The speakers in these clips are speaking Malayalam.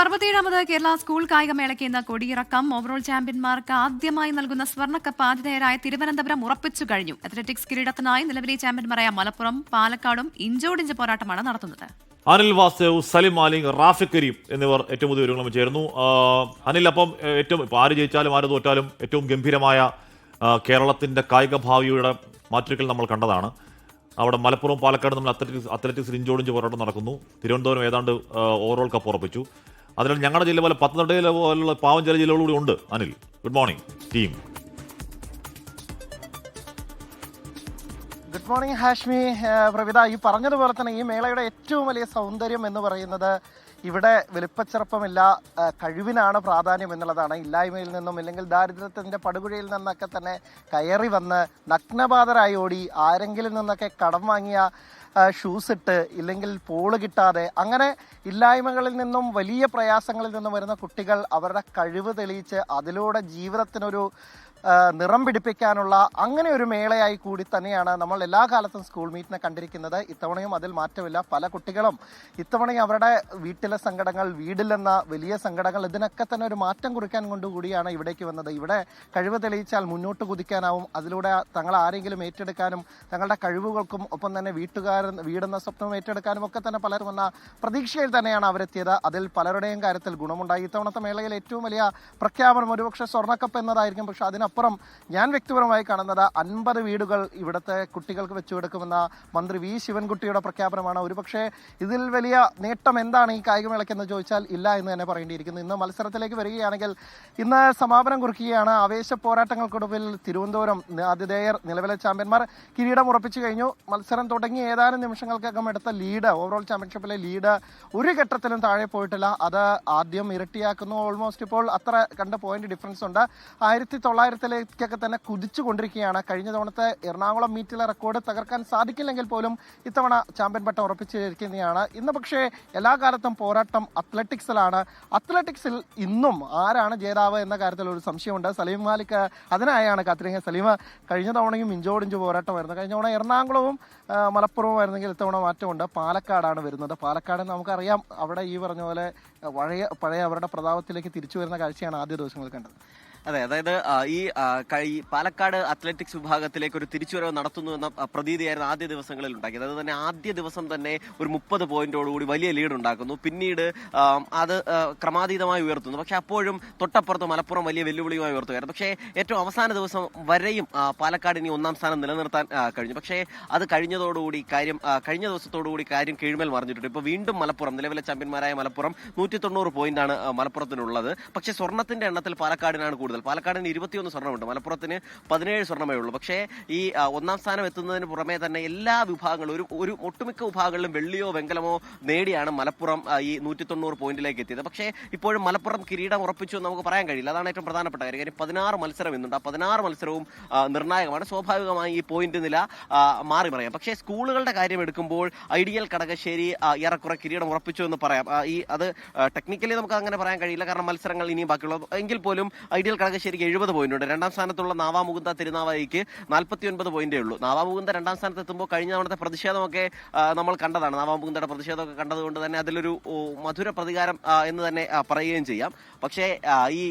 അറുപത്തിയേഴാമത് കേരള സ്കൂൾ കായികമേളയ്ക്ക് ഇന്ന് കൊടിയിറക്കം. ഓവറോൾ ചാമ്പ്യന്മാർക്ക് ആദ്യമായി നൽകുന്ന സ്വർണക്കപ്പ് ആതിഥേയരായ തിരുവനന്തപുരം ഉറപ്പിച്ചു കഴിഞ്ഞു. അത്ലറ്റിക്സ് കിരീടത്തിനായി നിലവിലെ ചാമ്പ്യന്മാരായ മലപ്പുറം പാലക്കാടും ഇഞ്ചോടിഞ്ച് പോരാട്ടമാണ് നടത്തുന്നത്. അനിൽ വാസുദേവ് സലിം മാലിക് റാഫിക് കരീം എന്നിവർ ഏറ്റവും പുതിയ വിവരങ്ങളും ചേർന്നു അനിൽ അപ്പം ഏറ്റവും ഇപ്പോൾ ആര് ജയിച്ചാലും ആര് തോറ്റാലും ഏറ്റവും ഗംഭീരമായ കേരളത്തിന്റെ കായിക ഭാവിയുടെ മാറ്റൊരിക്കൽ നമ്മൾ കണ്ടതാണ്. അവിടെ മലപ്പുറം പാലക്കാട് നമ്മൾ അത്ലറ്റിക്സ് അത്ലറ്റിക്സ് ഇഞ്ചോടിഞ്ച് പോരാട്ടം നടക്കുന്നു. തിരുവനന്തപുരം ഏതാണ്ട് ഓവറോൾ കപ്പ് ഉറപ്പിച്ചു. അതിനാൽ ഞങ്ങളുടെ ജില്ല പോലെ പത്തനംതിട്ട ജില്ല പോലുള്ള പാവം ചില ജില്ലകളൂടി ഉണ്ട്. Anil good morning team good morning Hashmi. Pravitha ഈ പറഞ്ഞതുപോലെ തന്നെ ഈ മേളയുടെ ഏറ്റവും വലിയ സൗന്ദര്യം എന്ന് പറയുന്നത് ഇവിടെ വലിപ്പച്ചെറുപ്പമില്ല കഴിവിനാണ് പ്രാധാന്യം എന്നുള്ളതാണ്. ഇല്ലായ്മയിൽ നിന്നും അല്ലെങ്കിൽ ദാരിദ്ര്യത്തിന്റെ പടുകുഴിയിൽ നിന്നൊക്കെ തന്നെ കയറി വന്ന് നഗ്നപാതരായി ഓടി ആരെങ്കിലും നിന്നൊക്കെ കടം വാങ്ങിയ ഷൂസ് ഇട്ട് ഇല്ലെങ്കിൽ പോൾ കിട്ടാതെ അങ്ങനെ ഇല്ലായ്മകളിൽ നിന്നും വലിയ പ്രയാസങ്ങളിൽ നിന്നും വരുന്ന കുട്ടികൾ അവരുടെ കഴിവ് തെളിയിച്ച് അതിലൂടെ ജീവിതത്തിനൊരു നിറം പിടിപ്പിക്കാനുള്ള അങ്ങനെ ഒരു മേളയായി കൂടി തന്നെയാണ് നമ്മൾ എല്ലാ കാലത്തും സ്കൂൾ മീറ്റിനെ കണ്ടിരിക്കുന്നത്. ഇത്തവണയും അതിൽ മാറ്റമില്ല. പല കുട്ടികളും ഇത്തവണയും അവരുടെ വീട്ടിലെ സങ്കടങ്ങൾ വീടിലെന്ന വലിയ സങ്കടങ്ങൾ ഇതിനൊക്കെ തന്നെ ഒരു മാറ്റം കുറിക്കാൻ കൊണ്ടുകൂടിയാണ് ഇവിടേക്ക് വന്നത്. ഇവിടെ കഴിവ് തെളിയിച്ചാൽ മുന്നോട്ട് കുതിക്കാനാവും. അതിലൂടെ തങ്ങൾ ആരെങ്കിലും ഏറ്റെടുക്കാനും തങ്ങളുടെ കഴിവുകൾക്കും ഒപ്പം തന്നെ വീട്ടുകാരൻ വീടെന്ന സ്വപ്നം ഏറ്റെടുക്കാനും ഒക്കെ തന്നെ പലരും വന്ന പ്രതീക്ഷയിൽ തന്നെയാണ് അവരെത്തിയത്. അതിൽ പലരുടെയും കാര്യത്തിൽ ഗുണമുണ്ടായി. ഇത്തവണത്തെ മേളയിൽ ഏറ്റവും വലിയ പ്രഖ്യാപനം ഒരുപക്ഷെ സ്വർണക്കപ്പ് എന്നതായിരിക്കും. പക്ഷെ അതിനപ്പുറം ഞാൻ വ്യക്തിപരമായി കാണുന്നത് അൻപത് വീടുകൾ ഇവിടുത്തെ കുട്ടികൾക്ക് വെച്ചു കൊടുക്കുമെന്ന മന്ത്രി വി ശിവൻകുട്ടിയുടെ പ്രഖ്യാപനമാണ്. ഒരുപക്ഷെ ഇതിൽ വലിയ നേട്ടം എന്താണ് ഈ കായികമേളയ്ക്കെന്ന് ചോദിച്ചാൽ ഇല്ല എന്ന് തന്നെ പറയേണ്ടിയിരിക്കുന്നു. ഇന്ന് മത്സരത്തിലേക്ക് വരികയാണെങ്കിൽ ഇന്ന് സമാപനം കുറിക്കുകയാണ്. ആവേശ പോരാട്ടങ്ങൾക്കൊടുവിൽ തിരുവനന്തപുരം ആതിഥേയർ നിലവിലെ ചാമ്പ്യന്മാർ കിരീടം ഉറപ്പിച്ചു കഴിഞ്ഞു. മത്സരം തുടങ്ങി ഏതാനും നിമിഷങ്ങൾക്കകം എടുത്ത ലീഡ് ഓവറോൾ ചാമ്പ്യൻഷിപ്പിലെ ലീഡ് ഒരു ഘട്ടത്തിലും താഴെ പോയിട്ടില്ല. അത് ആദ്യം ഇരട്ടിയാക്കുന്നു. ഓൾമോസ്റ്റ് ഇപ്പോൾ അത്ര കണ്ട പോയിന്റ് ഡിഫറൻസ് ഉണ്ട്. ആയിരത്തി തൊള്ളായിരത്തിലേക്കൊക്കെ തന്നെ കുതിച്ചു കൊണ്ടിരിക്കുകയാണ് കഴിഞ്ഞ തവണത്തെ എറണാകുളം മീറ്റിലെ റെക്കോർഡ് തകർക്കാൻ സാധിക്കില്ലെങ്കിൽ പോലും ഇത്തവണ ചാമ്പ്യൻ പട്ടം ഉറപ്പിച്ചിരിക്കുന്നതാണ്. ഇന്ന് പക്ഷേ എല്ലാ കാലത്തും പോരാട്ടം അത്ലറ്റിക്സിലാണ്. അത്ലറ്റിക്സിൽ ഇന്നും ആരാണ് ജേതാവ് എന്ന കാര്യത്തിൽ ഒരു സംശയമുണ്ട്. സലീം മാലിക് അതിനായാണ് കാത്തിരിക്കുന്നത്. സലീമ കഴിഞ്ഞ തവണയും ഇഞ്ചോടിഞ്ച് പോരാട്ടമായിരുന്നു. കഴിഞ്ഞ തവണ എറണാകുളവും മലപ്പുറവും ആയിരുന്നെങ്കിൽ ഇത്തവണ മാറ്റമുണ്ട്. പാലക്കാടാണ് വരുന്നത്. പാലക്കാട് നമുക്കറിയാം. അവിടെ ഈ പറഞ്ഞ പോലെ പഴയ പഴയ അവരുടെ പ്രതാപത്തിലേക്ക് തിരിച്ചു വരുന്ന കാഴ്ചയാണ് ആദ്യ ദിവസങ്ങൾ കണ്ടത്. അതെ അതായത് ഈ കഴി പാലക്കാട് അത്ലറ്റിക്സ് വിഭാഗത്തിലേക്ക് ഒരു തിരിച്ചുവരവ് നടത്തുന്നു എന്ന പ്രതീതിയായിരുന്നു ആദ്യ ദിവസങ്ങളിൽ ഉണ്ടാക്കിയത്. അത് തന്നെ ആദ്യ ദിവസം തന്നെ ഒരു മുപ്പത് പോയിന്റോടുകൂടി വലിയ ലീഡ് ഉണ്ടാക്കുന്നു. പിന്നീട് അത് ക്രമാതീതമായി ഉയർത്തുന്നു. പക്ഷെ അപ്പോഴും തൊട്ടപ്പുറത്ത് മലപ്പുറം വലിയ വെല്ലുവിളിയുമായി ഉയർത്തുകയായിരുന്നു. പക്ഷേ ഏറ്റവും അവസാന ദിവസം വരെയും പാലക്കാട് ഇനി ഒന്നാം സ്ഥാനം നിലനിർത്താൻ കഴിഞ്ഞു. പക്ഷേ അത് കഴിഞ്ഞതോടുകൂടി കാര്യം കഴിഞ്ഞ ദിവസത്തോടുകൂടി കാര്യം കീഴ്മേൽ മറിഞ്ഞിട്ടുണ്ട്. ഇപ്പോൾ വീണ്ടും മലപ്പുറം നിലവിലെ ചാമ്പ്യന്മാരായ മലപ്പുറം നൂറ്റി തൊണ്ണൂറ് പോയിന്റാണ് മലപ്പുറത്തിനുള്ളത്. പക്ഷേ സ്വർണത്തിന്റെ എണ്ണത്തിൽ പാലക്കാടിനാണ് കൂടുതൽ പാലക്കാടിന് ഇരുപത്തിയൊന്ന് സ്വർണമുണ്ട് മലപ്പുറത്തിന് പതിനേഴ് സ്വർണമേ ഉള്ളൂ. പക്ഷേ ഈ ഒന്നാം സ്ഥാനം എത്തുന്നതിന് പുറമെ തന്നെ എല്ലാ വിഭാഗങ്ങളും ഒരു ഒരു ഒട്ടുമിക്ക വിഭാഗങ്ങളിലും വെള്ളിയോ വെങ്കലമോ നേടിയാണ് മലപ്പുറം ഈ നൂറ്റി തൊണ്ണൂറ് പോയിന്റിലേക്ക് എത്തിയത്. പക്ഷേ ഇപ്പോഴും മലപ്പുറം കിരീടം ഉറപ്പിച്ചു എന്ന് നമുക്ക് പറയാൻ കഴിയില്ല. അതാണ് ഏറ്റവും പ്രധാനപ്പെട്ട കാര്യം. കാര്യം പതിനാറ് മത്സരം ഇന്നുണ്ട്. ആ പതിനാറ് മത്സരവും നിർണായകമാണ്. സ്വാഭാവികമായി ഈ പോയിന്റ് നില മാറി പറയാം. പക്ഷേ സ്കൂളുകളുടെ കാര്യം എടുക്കുമ്പോൾ ഐഡിയൽ കടകശ്ശേരി ഏറെക്കുറെ കിരീടം ഉറപ്പിച്ചു എന്ന് പറയാം. ഈ അത് ടെക്നിക്കലി നമുക്ക് അങ്ങനെ പറയാൻ കഴിയില്ല. കാരണം മത്സരങ്ങൾ ഇനിയും ബാക്കിയുള്ളത് എങ്കിൽ പോലും ഐഡിയൽ കടകശ്ശേരിക്ക് എഴുപത് പോയിന്റ് ഉണ്ട് രണ്ടാം സ്ഥാനത്തുള്ള നാവാമുകുന്ദ തിരുനാവായിക്ക് നാൽപ്പത്തി ഒൻപത് പോയിന്റേ ഉള്ളൂ. നാവാമുകുന്ദ രണ്ടാം സ്ഥാനത്ത് എത്തുമ്പോൾ കഴിഞ്ഞ തവണത്തെ പ്രതിഷേധമൊക്കെ നമ്മൾ കണ്ടതാണ്. നാവാമുകുന്ദയുടെ പ്രതിഷേധമൊക്കെ കണ്ടതുകൊണ്ട് തന്നെ അതിലൊരു മധുര പ്രതികാരം എന്ന് തന്നെ പറയുകയും ചെയ്യാം. പക്ഷേ ഈ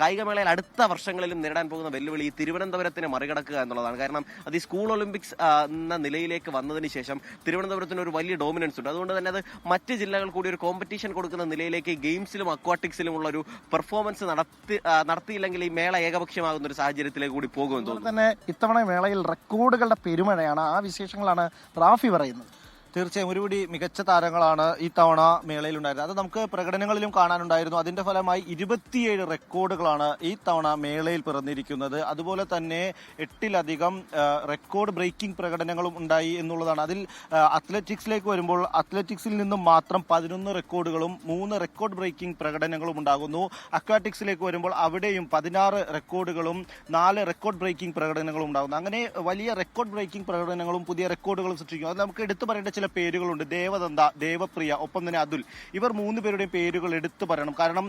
കായികമേളയിൽ അടുത്ത വർഷങ്ങളിലും നേരിടാൻ പോകുന്ന വെല്ലുവിളി ഈ തിരുവനന്തപുരത്തിനെ മറികടക്കുക എന്നുള്ളതാണ്. കാരണം അത് ഈ സ്കൂൾ ഒളിമ്പിക്സ് എന്ന നിലയിലേക്ക് വന്നതിന് ശേഷം തിരുവനന്തപുരത്തിന് ഒരു വലിയ ഡോമിനൻസ് ഉണ്ട്. അതുകൊണ്ട് തന്നെ അത് മറ്റ് ജില്ലകൾ കൂടി ഒരു കോമ്പറ്റീഷൻ കൊടുക്കുന്ന നിലയിലേക്ക് ഗെയിംസിലും അക്വാട്ടിക്സിലും ഉള്ള ഒരു പെർഫോമൻസ് നടത്തി ആ, നടത്തിയില്ലെങ്കിൽ ഈ മേള ഏകപക്ഷമാകുന്ന ഒരു സാഹചര്യത്തിലേക്ക് കൂടി പോകുമെന്ന് തോന്നുന്നു. തന്നെ ഇത്തവണ മേളയിൽ റെക്കോർഡുകളുടെ പെരുമഴയാണ് ആ വിശേഷങ്ങളാണ് റാഫി പറയുന്നത്. തീർച്ചയായും ഒരുപിടി മികച്ച താരങ്ങളാണ് ഈ തവണ മേളയിൽ ഉണ്ടായിരുന്നത് അത് നമുക്ക് പ്രകടനങ്ങളിലും കാണാനുണ്ടായിരുന്നു. അതിന്റെ ഫലമായി ഇരുപത്തിയേഴ് റെക്കോർഡുകളാണ് ഈ തവണ മേളയിൽ പിറന്നിരിക്കുന്നത്. അതുപോലെ തന്നെ എട്ടിലധികം റെക്കോർഡ് ബ്രേക്കിംഗ് പ്രകടനങ്ങളും ഉണ്ടായി എന്നുള്ളതാണ്. അതിൽ അത്ലറ്റിക്സിലേക്ക് വരുമ്പോൾ അത്ലറ്റിക്സിൽ നിന്നും മാത്രം പതിനൊന്ന് റെക്കോർഡുകളും മൂന്ന് റെക്കോർഡ് ബ്രേക്കിംഗ് പ്രകടനങ്ങളും ഉണ്ടാകുന്നു. അക്വാറ്റിക്സിലേക്ക് വരുമ്പോൾ അവിടെയും പതിനാറ് റെക്കോർഡുകളും നാല് റെക്കോർഡ് ബ്രേക്കിംഗ് പ്രകടനങ്ങളും ഉണ്ടാകുന്നു. അങ്ങനെ വലിയ റെക്കോർഡ് ബ്രേക്കിംഗ് പ്രകടനങ്ങളും പുതിയ റെക്കോർഡുകളും സൃഷ്ടിക്കും അത് നമുക്ക് എടുത്തു പറയേണ്ട ചില പേരുകളുണ്ട്. ദേവദന്ത ദേവപ്രിയ ഒപ്പം തന്നെ അതുൽ. ഇവർ മൂന്ന് പേരുടെയും പേരുകൾ എടുത്തു പറയണം. കാരണം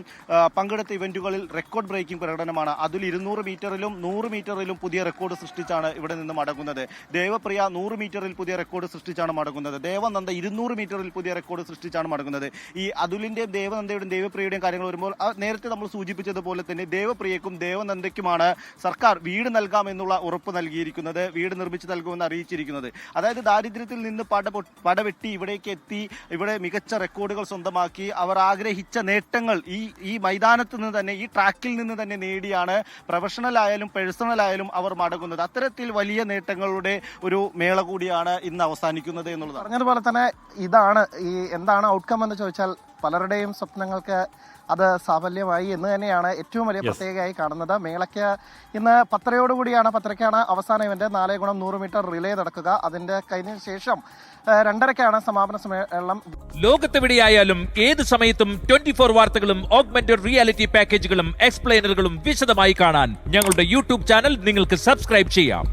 പങ്കെടുത്ത ഇവന്റുകളിൽ റെക്കോർഡ് ബ്രേക്കിംഗ് പ്രകടനമാണ്. അതുൽ ഇരുന്നൂറ് മീറ്ററിലും നൂറ് മീറ്ററിലും പുതിയ റെക്കോർഡ് സൃഷ്ടിച്ചാണ് ഇവിടെ നിന്ന് മടങ്ങുന്നത്. ദേവപ്രിയ നൂറ് മീറ്ററിൽ പുതിയ റെക്കോർഡ് സൃഷ്ടിച്ചാണ് മടങ്ങുന്നത്. ദേവനന്ദ ഇരുന്നൂറ് മീറ്ററിൽ പുതിയ റെക്കോർഡ് സൃഷ്ടിച്ചാണ് മടങ്ങുന്നത്. ഈ അതുലിന്റെയും ദേവനന്ദയുടെയും ദേവപ്രിയയുടെയും കാര്യങ്ങൾ വരുമ്പോൾ നേരത്തെ നമ്മൾ സൂചിപ്പിച്ചതുപോലെ തന്നെ ദേവപ്രിയക്കും ദേവനന്ദയ്ക്കുമാണ് സർക്കാർ വീട് നൽകാമെന്നുള്ള ഉറപ്പ് നൽകിയിരിക്കുന്നത് വീട് നിർമ്മിച്ച് നൽകുമെന്ന് അറിയിച്ചിരിക്കുന്നത്. അതായത് ദാരിദ്ര്യത്തിൽ നിന്ന് പട പടവെട്ടി ഇവിടേക്ക് എത്തി. ഇവിടെ മികച്ച റെക്കോർഡുകൾ സ്വന്തമാക്കി. അവർ ആഗ്രഹിച്ച നേട്ടങ്ങൾ ഈ ഈ മൈതാനത്ത് നിന്ന് തന്നെ ഈ ട്രാക്കിൽ നിന്ന് തന്നെ നേടിയാണ്. പ്രൊഫഷണൽ ആയാലും പേഴ്സണൽ ആയാലും അവർ മടങ്ങുന്നത്. അത്തരത്തിൽ വലിയ നേട്ടങ്ങളുടെ ഒരു മേള കൂടിയാണ് ഇന്ന് അവസാനിക്കുന്നത് എന്നുള്ളത് പറഞ്ഞതുപോലെ തന്നെ ഇതാണ് ഈ എന്താണ് ഔട്ട്കം എന്ന് ചോദിച്ചാൽ പലരുടെയും സ്വപ്നങ്ങൾക്ക് അത് സാഫല്യമായി എന്ന് തന്നെയാണ് ഏറ്റവും വലിയ. പ്രത്യേകമായി കാണുന്നത്. മേളയ്ക്ക് ഇന്ന് പത്തരയോടുകൂടിയാണ് പത്തരയ്ക്കാണ് അവസാന ഇവന്റ്. നാല് ഗുണം നൂറ് മീറ്റർ റിലേ നടക്കുക. അതിന്റെ കഴിഞ്ഞ ശേഷം രണ്ടരയ്ക്കാണ് സമാപന സമ്മേളനം. ലോകത്തെവിടെയായാലും ഏത് സമയത്തും ട്വന്റി ഫോർ വാർത്തകളും ഓഗ്മെന്റഡ് റിയാലിറ്റി പാക്കേജുകളും എക്സ്പ്ലെയിനറുകളും വിശദമായി കാണാൻ ഞങ്ങളുടെ യൂട്യൂബ് ചാനൽ നിങ്ങൾക്ക് സബ്സ്ക്രൈബ് ചെയ്യാം.